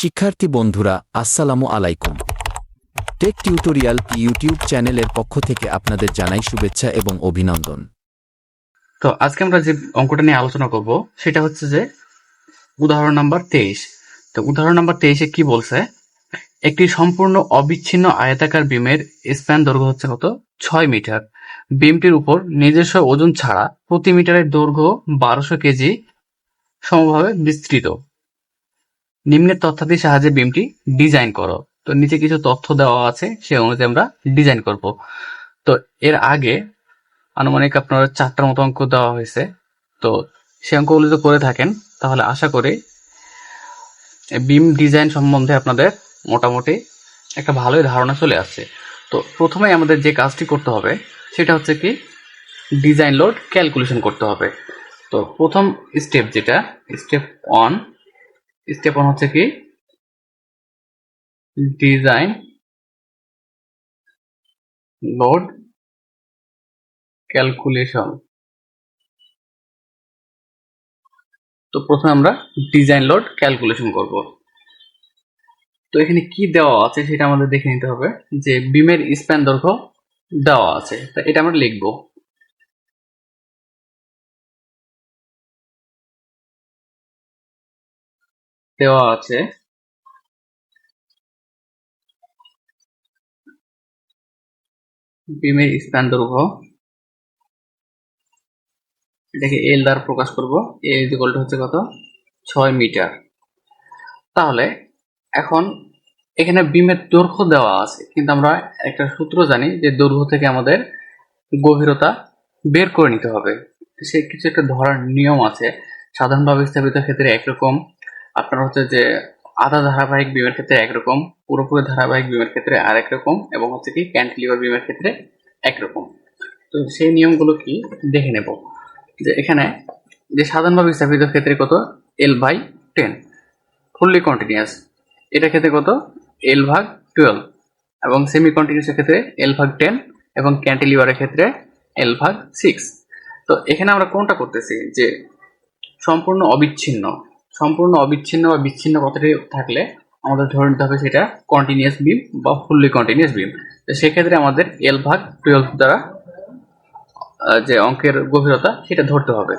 শিক্ষার্থী বন্ধুরা, আসসালামু আলাইকুম। টেক টিউটোরিয়াল ইউটিউব চ্যানেলের পক্ষ থেকে আপনাদের জানাই শুভেচ্ছা এবং অভিনন্দন। তো আজকে আমরা যে অঙ্কটা নিয়ে আলোচনা করব, সেটা হচ্ছে যে উদাহরণ নাম্বার তেইশ। তো উদাহরণ নাম্বার তেইশে কি বলছে? একটি সম্পূর্ণ অবিচ্ছিন্ন আয়তাকার বিমের স্প্যান দৈর্ঘ্য হচ্ছে কত? ছয় মিটার। বিমটির উপর নিজস্ব ওজন ছাড়া প্রতি মিটারের দৈর্ঘ্য বারোশো কেজি সমভাবে বিস্তৃত। নিম্নের তথ্যাদির সাহায্যে বিমটি ডিজাইন করো। তো নিচে কিছু তথ্য দেওয়া আছে, সে অনুযায়ী আমরা ডিজাইন করব। তো এর আগে আনুমানিক আপনার চারটার মতো অঙ্ক দেওয়া হয়েছে। তো সে অঙ্কগুলো যদি করে থাকেন, তাহলে আশা করি বিম ডিজাইন সম্বন্ধে আপনাদের মোটামুটি একটা ভালোই ধারণা চলে আসছে। তো প্রথমে আমাদের যে কাজটি করতে হবে, সেটা হচ্ছে কি ডিজাইন লোড ক্যালকুলেশন করতে হবে। তো প্রথম স্টেপ যেটা স্টেপ ওয়ান স্টেপ ওয়ান হচ্ছে কি? ডিজাইন লোড ক্যালকুলেশন তো প্রথমে আমরা ডিজাইন লোড ক্যালকুলেশন করব। তো এখানে কি দেওয়া আছে সেটা আমাদের দেখে নিতে হবে। যে বিমের স্প্যান দৈর্ঘ্য দেওয়া আছে। তা এটা আমরা লিখব। দেওয়া আছে। বিমের স্থান দৈর্ঘ্য। এটাকে এল দ্বারা প্রকাশ করব। এ ইকুয়াল টু হচ্ছে কত? ছয় মিটার। তাহলে এখন এখানে বিমের দৈর্ঘ্য দেওয়া আছে। কিন্তু আমরা একটা সূত্র জানি যে দৈর্ঘ্য থেকে আমাদের গভীরতা বের করে নিতে হবে। সে কিছু একটা ধরার নিয়ম আছে। সাধারণভাবে স্থাপিত ক্ষেত্রে একরকম আপনার হচ্ছে যে আধা ধারাবাহিক বিমের ক্ষেত্রে একরকম, পুরোপুরি ধারাবাহিক বিমের ক্ষেত্রে আরেক রকম এবং হচ্ছে কি ক্যান্টিলিভার বিমের ক্ষেত্রে একরকম। তো সেই নিয়মগুলো কি? দেখে নেব। যে এখানে যে সাধারণভাবে স্থাপিত ক্ষেত্রে কত? L by ten fully continuous এটা ক্ষেত্রে কত? এল ভাগ টুয়েলভ এবং সেমি কন্টিনিউসের ক্ষেত্রে এল ভাগ টেন এবং ক্যান্টিলিভারের ক্ষেত্রে এল ভাগ সিক্স তো এখানে আমরা কোনটা করতেছি? যে সম্পূর্ণ অবিচ্ছিন্ন। সম্পূর্ণ অবিচ্ছিন্ন বা বিচ্ছিন্ন কথাটি থাকলে আমাদের ধরে নিতে হবে সেটা কন্টিনিউয়াস বিম বা ফুললি কন্টিনিউয়াস বিম তো সেক্ষেত্রে আমাদের এল ভাগ টুয়েলভ দ্বারা যে অঙ্কের গভীরতা সেটা ধরতে হবে।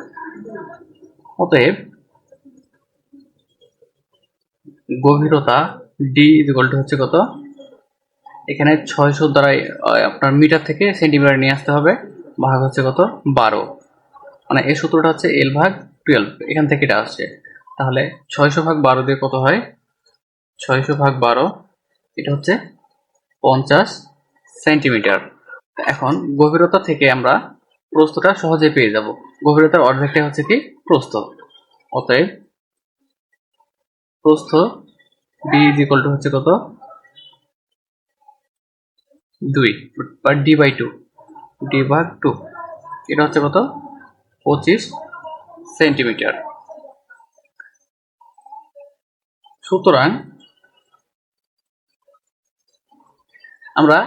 অতএব গভীরতা ডি ইকুয়াল টু হচ্ছে কত? এখানে ছয়শো দ্বারাই আহ, আপনার মিটার থেকে সেন্টিমিটার নিয়ে আসতে হবে। ভাগ হচ্ছে কত? বারো। মানে এই সূত্রটা হচ্ছে এল ভাগ টুয়েলভ এখান থেকে এটা আসছে। তাহলে ছয়শো ভাগ বারো দিয়ে কত হয়? ছয়শো ভাগ বারো, এটা হচ্ছে পঞ্চাশ সেন্টিমিটার। এখন গভীরতা থেকে আমরা প্রস্থটা সহজে পেয়ে যাব। গভীরতার অর্ধেকটা হচ্ছে কি? প্রস্থ। অতএব প্রস্থ বি ইজ ইকুয়াল টু হচ্ছে কত? দুই বা ডি বাই টু ডি ভাগ টু এটা হচ্ছে কত? পঁচিশ সেন্টিমিটার। সুতরাং আমরা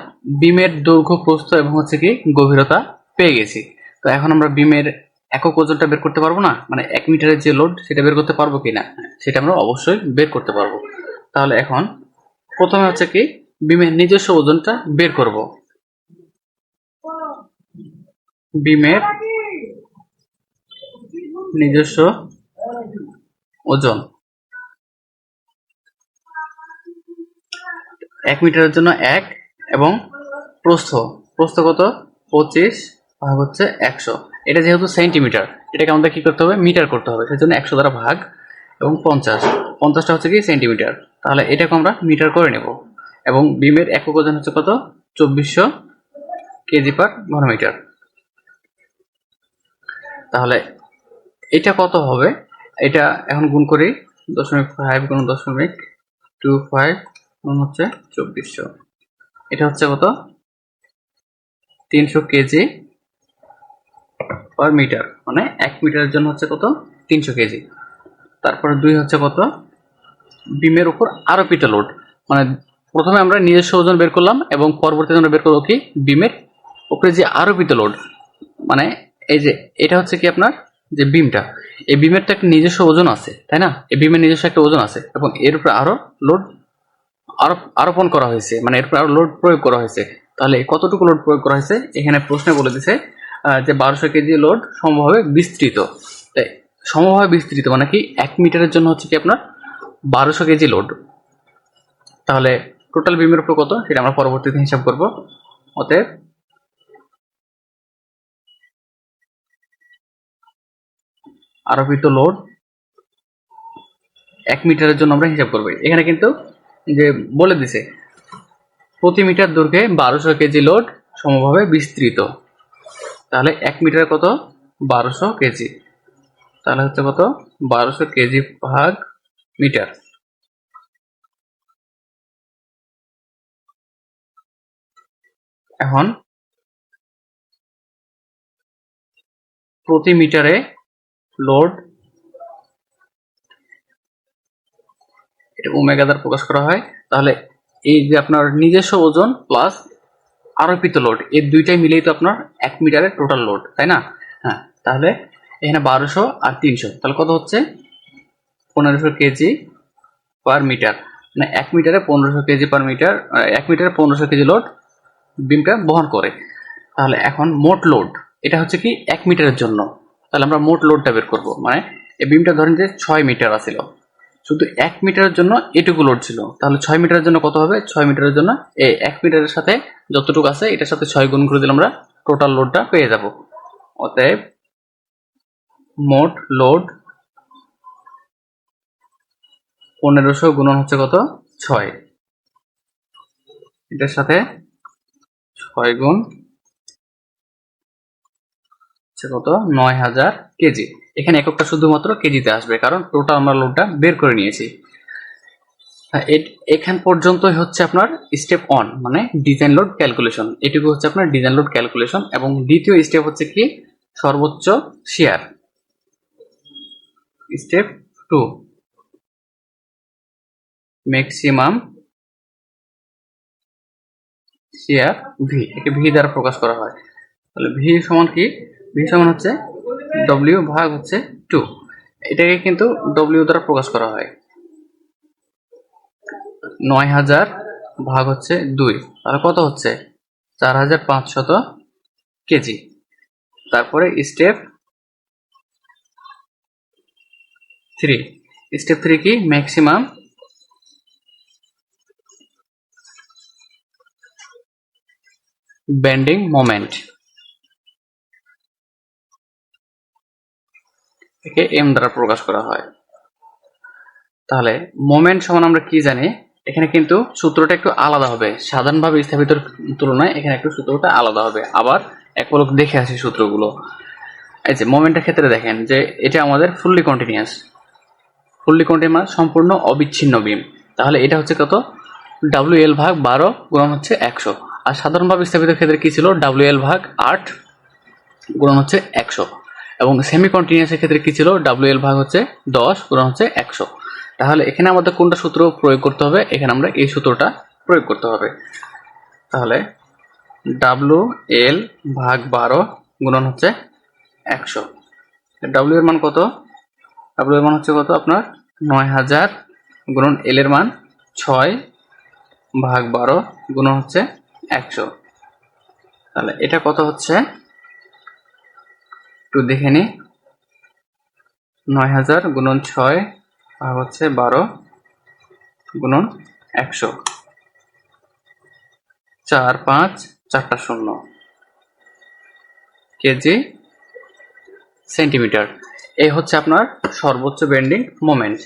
বিমের দৈর্ঘ্য প্রস্থ এবং হচ্ছে কি গভীরতা পেয়ে গেছি। তো এখন আমরা বিমের একক ওজনটা বের করতে পারব না? মানে এক মিটারের যে লোড সেটা বের করতে পারব কিনা? সেটা আমরা অবশ্যই বের করতে পারব। তাহলে এখন প্রথমে হচ্ছে কি বিমের নিজস্ব ওজনটা বের করব। বিমের নিজস্ব ওজন। এক মিটারের জন্য এক এবং প্রস্থ। প্রস্থ কত? পঁচিশ ভাগ হচ্ছে একশো। এটা যেহেতু সেন্টিমিটার, এটাকে আমাদের কি করতে হবে? মিটার করতে হবে। সেজন্য একশো দ্বারা ভাগ এবং পঞ্চাশ। পঞ্চাশটা হচ্ছে কি? সেন্টিমিটার। তাহলে এটাকে আমরা মিটার করে নেব। এবং বিমের একক ওজন হচ্ছে কত? চব্বিশশো কেজি পার ঘনমিটার। তাহলে এটা কত হবে? এটা এখন গুণ করি দশমিক ফাইভ গুণ দশমিক টু ফাইভ গুণ হচ্ছে চব্বিশশো। এটা হচ্ছে কত? তিনশো কেজি পার মিটার মানে এক মিটারের জন্য হচ্ছে কত? তিনশো কেজি। তারপরে দুই হচ্ছে কত? বিমের উপর আরোপিত লোড মানে প্রথমে আমরা নিজস্ব ওজন বের করলাম এবং পরবর্তীতে আমরা বের করব কি? বিমের উপরে যে আরোপিত লোড মানে এই যে এটা হচ্ছে কি আপনার? যে বিমটা। এই বিমের তো একটা নিজস্ব ওজন আছে, তাই না? এই বিমের নিজস্ব একটা ওজন আছে এবং এর উপরে আরও লোড আরোপণ করা হয়েছে মানে এর উপরে আরও লোড প্রয়োগ করা হয়েছে। তাহলে কতটুকু লোড প্রয়োগ করা হয়েছে? এখানে প্রশ্নে বলে দিছে যে বারোশো কেজি লোড সমভাবে বিস্তৃত। সমভাবে বিস্তৃত মানে কি, এক মিটারের জন্য হচ্ছে কি আপনার বারোশো কেজি লোড তাহলে টোটাল বিমের উপর কত? সেটা আমরা পরবর্তীতে হিসাব করব। অতএব আরোপিত লোড এক মিটারের জন্য আমরা হিসাব করব। এখানে কিন্তু যে বলে দিছে, প্রতি মিটার দৈর্ঘ্যে বারোশো কেজি লোড সমভাবে বিস্তৃত। তাহলে এক মিটার কত? বারোশো কেজি। তাহলে হচ্ছে কত? বারোশো কেজি ভাগ মিটার। এখন প্রতি মিটারে লোড এটা ওমেগা দ্বারা প্রকাশ করা হয়, তাহলে এই যে আপনার নিজস্ব ওজন প্লাস আরোপিত লোড এই দুইটাই মিলেই তো আপনার এক মিটারের টোটাল লোড তাই না? হ্যাঁ তাহলে এখানে বারোশো আর তিনশো, তাহলে কত হচ্ছে? পনেরোশো কেজি পার মিটার মানে এক মিটারে পনেরোশো কেজি পার মিটার এক মিটারে পনেরোশো কেজি লোড বিমটা বহন করে। তাহলে এখন মোট লোড এটা হচ্ছে কি এক মিটারের জন্য। তাহলে আমরা মোট লোডটা বের করব মানে এই বিমটা ধরেন যে ছয় মিটার আছিল। শুধু এক মিটারের জন্য এটুকু লোড ছিল। তাহলে ছয় মিটারের জন্য কত হবে? ছয় মিটারের জন্য এই এক মিটারের সাথে যতটুকু আছে, এটার সাথে ছয় গুণ করে দিলে আমরা টোটাল লোডটা পেয়ে যাব। অতএব মোট লোড পনেরোশো গুণন হচ্ছে কত? ছয়। এটার সাথে ছয় গুণ হচ্ছে কত? নয় হাজার কেজি। এখানে এককটা শুধুমাত্র কেজিতে আসবে কারণ টোটাল আমরা লোডটা বের করে নিয়েছি। হ্যাঁ, এখান পর্যন্তই হচ্ছে আপনার স্টেপ অন মানে ডিজাইন লোড ক্যালকুলেশন এটুকু হচ্ছে আপনার ডিজাইন লোড ক্যালকুলেশন এবং দ্বিতীয় স্টেপ হচ্ছে কি? সর্বোচ্চ shear step two maximum shear V একে ভি দ্বারা প্রকাশ করা হয়। তাহলে ভি সমান কি? ভি সমান হচ্ছে ডব্লিউ ভাগ হচ্ছে টু এটাকে কিন্তু ডব্লিউ দ্বারা প্রকাশ করা হয়। নয় হাজার ভাগ হচ্ছে দুই। তাহলে কত হচ্ছে? চার হাজার পাঁচশত কেজি। তারপরে স্টেপ থ্রি স্টেপ থ্রি কি? ম্যাক্সিমাম বেন্ডিং মোমেন্ট একে এম দ্বারা প্রকাশ করা হয়। তাহলে মোমেন্ট সমান আমরা কি জানি? এখানে কিন্তু সূত্রটা একটু আলাদা হবে। সাধারণভাবে স্থাপিত তুলনায় এখানে একটু সূত্রটা আলাদা হবে। আবার এক পলক দেখে আসি সূত্রগুলো। এই যে মোমেন্টের ক্ষেত্রে দেখেন যে এটা আমাদের ফুললি কন্টিনিউয়াস ফুললি কন্টিনিউয়াস সম্পূর্ণ অবিচ্ছিন্ন বিম তাহলে এটা হচ্ছে কত? ডাব্লিউ এল ভাগ বারো গুণন হচ্ছে একশো। আর সাধারণভাবে স্থাপিত ক্ষেত্রে কি ছিল? ডাব্লিউ এল ভাগ আট গুণন হচ্ছে একশো। এবং সেমি কন্টিনিউয়াসের ক্ষেত্রে কি ছিল? ডাব্লিউ এল ভাগ হচ্ছে দশ গুণন হচ্ছে একশো। তাহলে এখানে আমাদের কোনটা সূত্র প্রয়োগ করতে হবে? এখানে আমরা এই সূত্রটা প্রয়োগ করতে হবে। তাহলে ডাব্লিউ এল ভাগ বারো গুণন হচ্ছে একশো। ডাব্লিউ এর মান কত? ডাব্লিউ এর মান হচ্ছে কত আপনার? নয় হাজার গুণন এল এর মান ছয় ভাগ বারো গুণন হচ্ছে একশো। তাহলে এটা কত হচ্ছে? একটু দেখে নি। নয় হাজার গুণন ছয় ভাগ হচ্ছে বারো গুণন একশো। চার পাঁচ চারটা শূন্য। KG centimetre. এই হচ্ছে আপনার সর্বোচ্চ বেন্ডিং মোমেন্ট।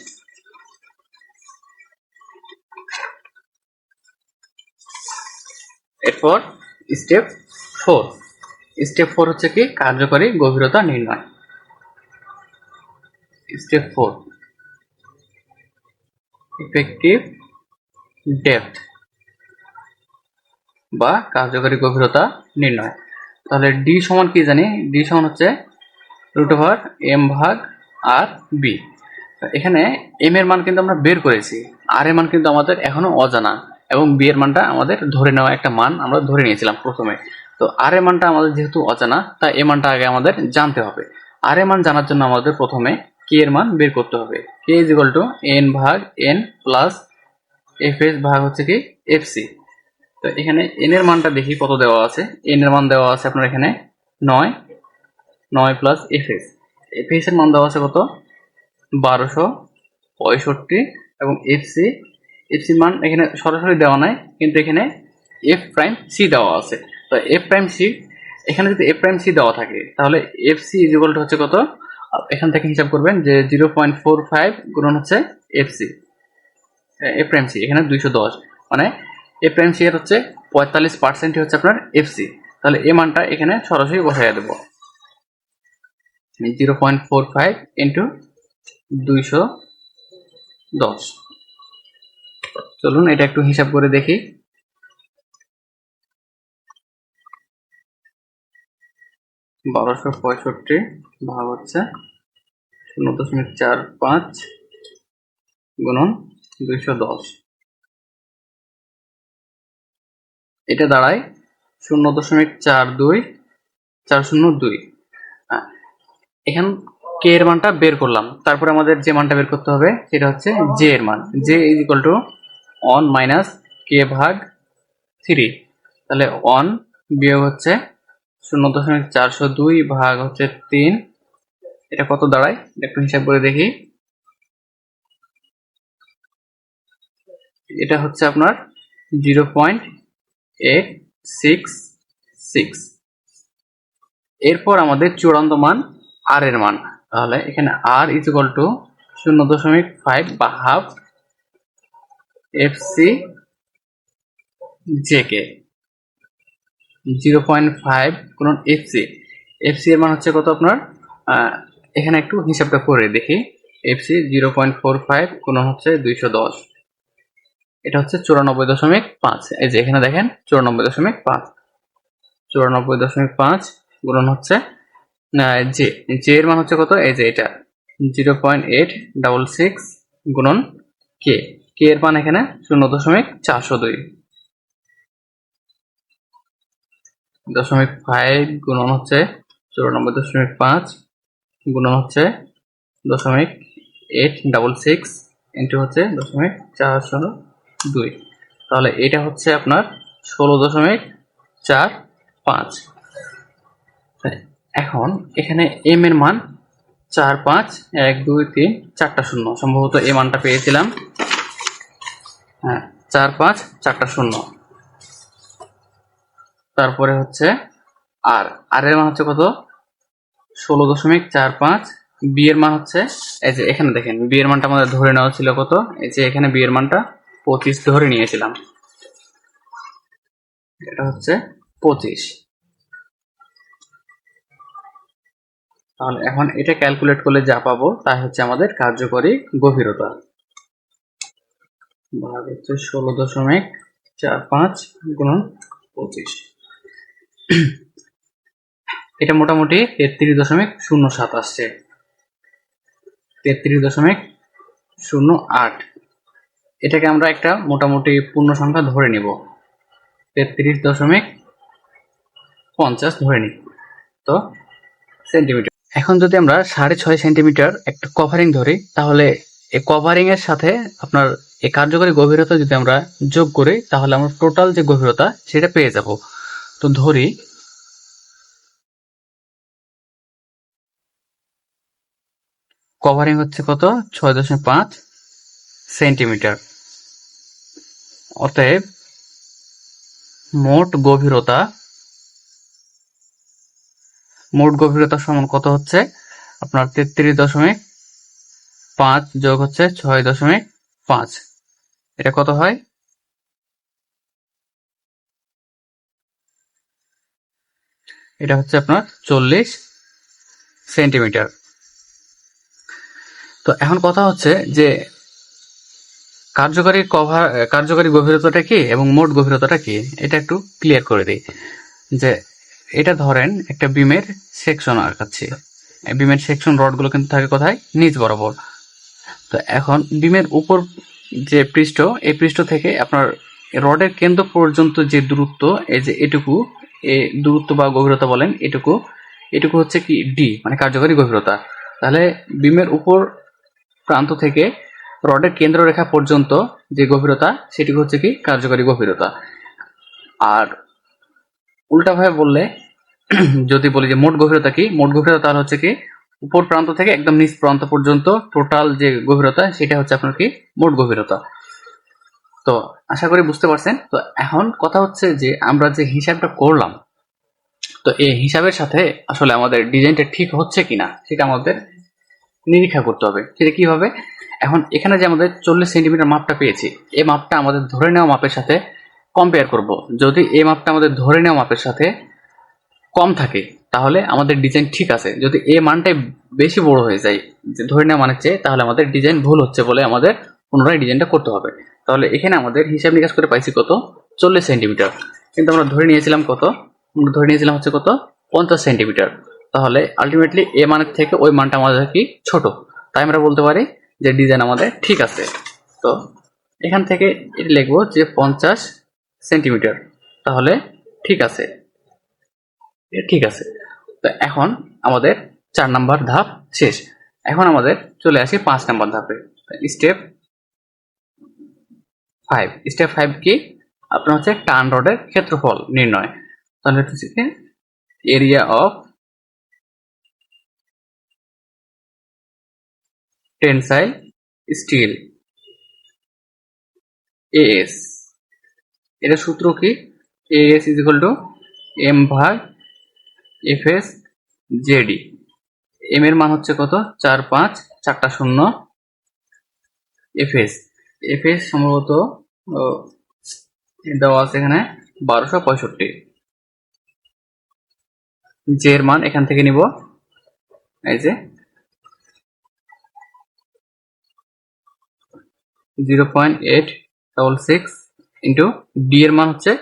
এরপর স্টেপ ফোর। স্টেপ ফোর হচ্ছে কি? কার্যকরী গভীরতা নির্ণয়। স্টেপ ফোর ইফেক্টিভ ডেপথ বা কার্যকরী গভীরতা নির্ণয়। তাহলে ডি সমান কি জানি? ডি সমান হচ্ছে রুট ওভার এম ভাগ আর বি এখানে এম এর মান কিন্তু আমরা বের করেছি। আর এর মান কিন্তু আমাদের এখনও অজানা এবং বি এর মানটা আমাদের ধরে নেওয়া একটা মান আমরা ধরে নিয়েছিলাম প্রথমে। তো আর এ মানটা আমাদের যেহেতু অজানা, তাই এ মানটা আগে আমাদের জানতে হবে। আর এ মান জানার জন্য আমাদের প্রথমে কে এর মান বের করতে হবে। K is equal to N ভাগ এন প্লাস এফ এস ভাগ হচ্ছে কি এফ সি তো এখানে এন এর মানটা দেখি কত দেওয়া আছে। এন এর মান দেওয়া আছে আপনার এখানে নয় নয় plus F S F S এর মান দেওয়া আছে কত? বারোশো পঁয়ষট্টি এবং এফ সি এফ সি মান এখানে সরাসরি দেওয়া নাই, কিন্তু এখানে এফ প্রাইম সি দেওয়া আছে। তো এফ প্রাইম সি এখানে যদি এফ প্রাইম সি দেওয়া থাকে, তাহলে এফ সি ইজিকল হচ্ছে কত? এখান থেকে হিসাব করবেন যে জিরো পয়েন্ট ফোর ফাইভ গুণন হচ্ছে F C F prime C এখানে দুইশো দশ। মানে এফ প্রাইম সি এর হচ্ছে পঁয়তাল্লিশ পার্সেন্টই হচ্ছে আপনার এফ সি তাহলে এ মানটা এখানে সরাসরি বসাইয়া দেবো। Zero point four five into দুইশো দশ। চলুন এটা একটু হিসাব করে দেখি। বারোশো পঁয়ষট্টি, ভাগ হচ্ছে শূন্য দশমিক চার পাঁচ গুণন দুইশো দশ। এটা দাঁড়ায় শূন্য দশমিক চার দুই, চার শূন্য দুই। এখান কে এর মানটা বের করলাম। তারপরে আমাদের যে মানটা বের করতে হবে সেটা হচ্ছে জে এর মান। J is equal to one minus K ভাগ থ্রি তাহলে অন বিয়োগ হচ্ছে শূন্য দশমিক চারশো দুই ভাগ হচ্ছে তিন। এটা কত দাঁড়ায়? একটু হিসাব করে দেখি। এটা হচ্ছে আপনার zero point eight six six. এরপর আমাদের চূড়ান্ত মান আর এর মান। তাহলে এখানে আর ইজ ইকুয়াল টু শূন্য দশমিক ফাইভ বা half F C J K zero point five কোন এফ সি এফ সি এর মান হচ্ছে কত আপনার? এখানে একটু হিসাবটা করে দেখি। F C zero point four five কোন হচ্ছে দুইশো দশ। এটা হচ্ছে চুরানব্বই দশমিক পাঁচ। এই যে এখানে দেখেন, চুরানব্বই দশমিক পাঁচ। চুরানব্বই দশমিক পাঁচ গুণন হচ্ছে জে জে এর মান হচ্ছে কত? এই যে এটা। Zero point eight double six গুণন কে কে এর মান এখানে শূন্য দশমিক চারশো দুই। দশমিক ফাইভ গুণন হচ্ছে চুরানব্বই দশমিক পাঁচ গুণন হচ্ছে দশমিক এইট ডাবল সিক্স ইন্টু হচ্ছে দশমিক চারশো দুই। তাহলে এটা হচ্ছে আপনার ষোলো দশমিক চার পাঁচ। এখন এখানে এম এর মান চার পাঁচ, এক, দুই, তিন, চারটা শূন্য। সম্ভবত এই মানটা পেয়েছিলাম। হ্যাঁ চার পাঁচ, চারটা শূন্য। তারপরে হচ্ছে আর আর এর মান হচ্ছে কত? ষোলো দশমিক চার পাঁচ। বি এর মান হচ্ছে, এই যে এখানে দেখেন, বি এর মানটা আমাদের ধরে নেওয়া ছিল কত? এই যে এখানে বি এর মানটা পঁচিশ ধরে নিয়েছিলাম। এটা হচ্ছে পঁচিশ। তাহলে এখন এটা ক্যালকুলেট করলে যা পাবো তা হচ্ছে আমাদের কার্যকরী গভীরতা। ভাগ হচ্ছে ষোলো দশমিক চার পাঁচ গুণ পঁচিশ। এটা মোটামুটি তেত্রিশ দশমিক শূন্য সাত আসছে। তেত্রিশ দশমিক শূন্য আট। এটাকে আমরা একটা মোটামুটি পূর্ণ সংখ্যা ধরে নিব। তেত্রিশ দশমিক পঞ্চাশ ধরে নিই। তো সেন্টিমিটার। এখন যদি আমরা সাড়ে ছয় সেন্টিমিটার একটা কভারিং ধরি, তাহলে এই কভারিং এর সাথে আপনার এই কার্যকরী গভীরতা যদি আমরা যোগ করি, তাহলে আমরা টোটাল যে গভীরতা, সেটা পেয়ে যাব। তো ধরি। কভারিং হচ্ছে কত? ছয় দশমিক পাঁচ সেন্টিমিটার। অতএব মোট গভীরতা মোট গভীরতা সমান কত হচ্ছে? আপনার তেত্রিশ দশমিক পাঁচ যোগ হচ্ছে ছয় দশমিক পাঁচ। এটা কত হয়? এটা হচ্ছে আপনার চল্লিশ সেন্টিমিটার। তো এখন কথা হচ্ছে যে কার্যকারী কভার, কার্যকারী গভীরতাটা কি এবং মোট গভীরতাটা কি? এটা একটু ক্লিয়ার করে দিই। যে এটা ধরেন একটা বিমের সেকশন আঁকাচ্ছি বিমের সেকশন রডগুলো কিন্তু থাকে কোথায়? নিচ বরাবর। তো এখন বিমের উপর যে পৃষ্ঠ, এই পৃষ্ঠ থেকে আপনার রডের কেন্দ্র পর্যন্ত যে দূরত্ব, এই যে এটুকু দূরত্ব বা গভীরতা বলেন, এটুকু এটুকু হচ্ছে কি ডি মানে কার্যকারী গভীরতা। তাহলে বিমের উপর প্রান্ত থেকে রডের কেন্দ্র রেখা পর্যন্ত যে গভীরতা সেটি হচ্ছে কি কার্যকরী গভীরতা। আর উল্টাভাবে বললে, যদি বলি যে মোট গভীরতা কি, মোট গভীরতা তাহলে হচ্ছে কি উপর প্রান্ত থেকে একদম নিচ প্রান্ত পর্যন্ত টোটাল যে গভীরতা, সেটা হচ্ছে আপনার কি মোট গভীরতা। তো আশা করি বুঝতে পারছেন। তো এখন কথা হচ্ছে যে আমরা যে হিসাবটা করলাম, তো এই হিসাবের সাথে আসলে আমাদের ডিজাইনটা ঠিক হচ্ছে কিনা সেটা আমাদের নিরীক্ষা করতে হবে। সেটা কীভাবে? এখন এখানে যে আমাদের চল্লিশ সেন্টিমিটার মাপটা পেয়েছি, এই মাপটা আমাদের ধরে নেওয়া মাপের সাথে কম্পেয়ার করব। যদি এই মাপটা আমাদের ধরে নেওয়া মাপের সাথে কম থাকে, তাহলে আমাদের ডিজাইন ঠিক আছে। যদি এ মানটাই বেশি বড় হয়ে যায়, ধরে নেওয়া মানের চেয়ে, তাহলে আমাদের ডিজাইন ভুল হচ্ছে বলে আমাদের পুনরায় ডিজাইনটা করতে হবে। তাহলে এখানে আমাদের হিসাব নিকাশ করে পাইছি কত? চল্লিশ সেন্টিমিটার। কিন্তু আমরা ধরে নিয়েছিলাম কত? আমরা ধরে নিয়েছিলাম হচ্ছে কত? পঞ্চাশ সেন্টিমিটার। তাহলে আলটিমেটলি এ মানের থেকে ওই মানটা আমাদের কি? ছোট। তাই আমরা বলতে পারি যে ডিজাইন আমাদের ঠিক আছে। তো এখান থেকে এটি লিখব যে পঞ্চাশ সেন্টিমিটার। তাহলে ঠিক আছে। ঠিক আছে। তো এখন আমাদের চার নাম্বার ধাপ শেষ। এখন আমাদের চলে আসি পাঁচ নাম্বার ধাপে। স্টেপ ফাইভ স্টেপ ফাইভ কি? আপনার হচ্ছে টান রডের ক্ষেত্রফল নির্ণয়। তাহলে হচ্ছে area of tensile steel AS এটা সূত্র কি? AS is equal to M ভাগ এফ এস জেডি এম এর মান হচ্ছে কত? চার পাঁচ, চারটা শূন্য এফ এস এফ এস সম্ভবত দেওয়া আছে এখানে বারোশো পঁয়ষট্টি। জে এর মান এখান থেকে নিব। এই যে, zero point eight double six into D এর মান হচ্ছে,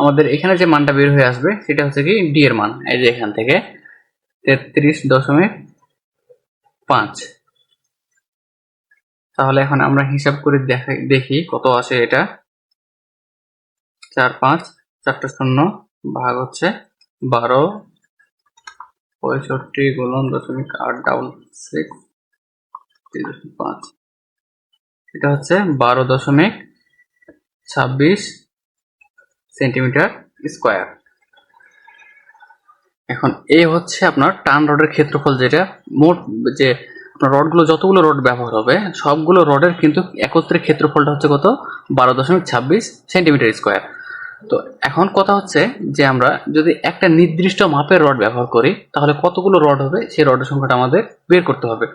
আমাদের এখানে যে মানটা বের হয়ে আসবে, সেটা হচ্ছে কি ডি এর মান। এই যে এখান থেকে তেত্রিশ দশমিক পাঁচ। তাহলে এখন আমরা হিসাব করে দেখি কত আসে এটা। চার পাঁচ, চারটা শূন্য, ভাগ হচ্ছে বারো, পঁয়ষট্টি গুণন দশমিক আট ডাবল সিক্স পাঁচ। এটা হচ্ছে বারো দশমিক ছাব্বিশ সেন্টিমিটার স্কোয়ার। এখন এ হচ্ছে আপনার টান রডের ক্ষেত্রফল যেটা। মোট যে রডগুলো যতগুলো রড ব্যবহার হবে, সবগুলো রডের কিন্তু একত্রে ক্ষেত্রফলটা হচ্ছে কত? বারো দশমিক ছাব্বিশ সেন্টিমিটার স্কোয়ার। তো এখন কথা হচ্ছে যে আমরা যদি একটা নির্দিষ্ট মাপের রড ব্যবহার করি, তাহলে কতগুলো রড হবে? সেই রডের সংখ্যাটা আমাদের বের করতে হবে।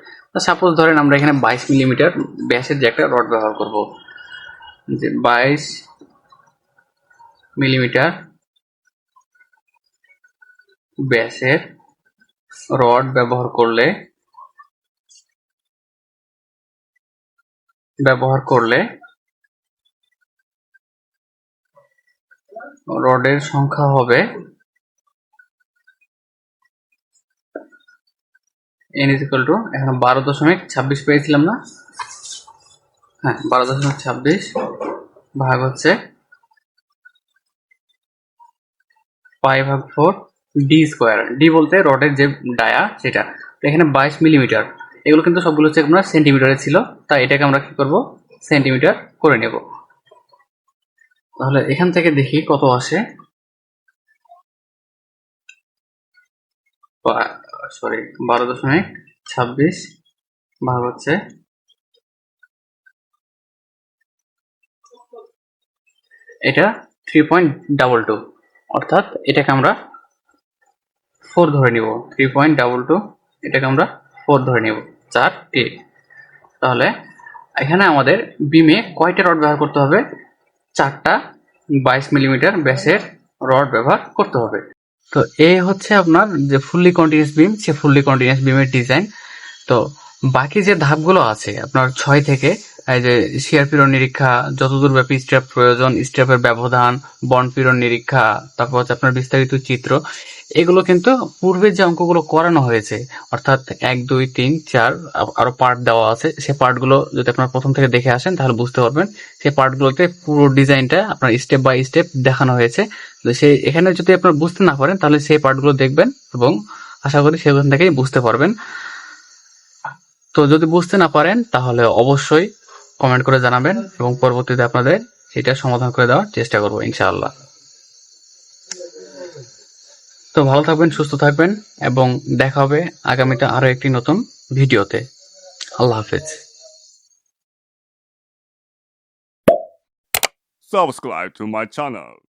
সাপোজ ধরেন আমরা এখানে বাইশ মিলিমিটার ব্যাসের যে একটা রড ব্যবহার করব। যে বাইশ মিলিমিটার ব্যাসের রড ব্যবহার করলে ব্যবহার করলে রডের সংখ্যা হবে এন ইজ ইকুয়াল টু এখন বারো দশমিক ছাব্বিশ পেয়েছিলাম না? হ্যাঁ বারো দশমিক ছাব্বিশ ভাগ হচ্ছে পাই ভাগ ফোর ডি স্কোয়ার ডি বলতে রডের যে ডায়া, সেটা। এখানে বাইশ মিলিমিটার এগুলো কিন্তু সবগুলো হচ্ছে আপনার সেন্টিমিটারে ছিল, তাই এটাকে আমরা কি করব? সেন্টিমিটার করে নেব। তাহলে এখান থেকে দেখি কত আসে। সরি বারো দশমিক ছাব্বিশ ভাগ হচ্ছে এটা থ্রি পয়েন্ট ডাবল টু অর্থাৎ এটাকে আমরা ফোর ধরে নিব। থ্রি পয়েন্ট ডাবল টু এটাকে আমরা ফোর ধরে নিব। চার কে তাহলে এখানে আমাদের বিমে কয়টা রড ব্যবহার করতে হবে? চারটা বাইশ মিলিমিটার ব্যাসের রড ব্যবহার করতে হবে। তো এই হচ্ছে আপনার যে ফুললি কন্টিনিউস বিম সে ফুললি কন্টিনিউস বিমের ডিজাইন তো বাকি যে ধাপগুলো আছে, আপনার ছয় থেকে, এই যে শিয়ার পীড়ন নিরীক্ষা, যতদূর ব্যাপী স্ট্যাপ প্রয়োজন স্ট্যাপের ব্যবধান বন্ড পীড়ন নিরীক্ষা, তারপর হচ্ছে আপনার বিস্তারিত চিত্র, এগুলো কিন্তু পূর্বে যে অঙ্কগুলো করানো হয়েছে, অর্থাৎ এক, দুই, তিন, চার আরও পার্ট দেওয়া আছে সেই পার্টগুলো যদি আপনার প্রথম থেকে দেখে আসেন, তাহলে বুঝতে পারবেন সেই পার্টগুলোতে পুরো ডিজাইনটা আপনার স্টেপ বাই স্টেপ দেখানো হয়েছে। তো সেই, এখানে যদি আপনার বুঝতে না পারেন, তাহলে সেই পার্টগুলো দেখবেন এবং আশা করি সেখান থেকেই বুঝতে পারবেন। তো যদি বুঝতে না পারেন, তাহলে অবশ্যই কমেন্ট করে জানাবেন এবং পরবর্তীতে আপনাদের এটা সমাধান করে দেওয়ার চেষ্টা করব, ইনশাআল্লাহ। তো ভালো থাকবেন, সুস্থ থাকবেন এবং দেখা হবে আগামীতে আরও একটি নতুন ভিডিওতে। আল্লাহ হাফেজ। Subscribe to my channel.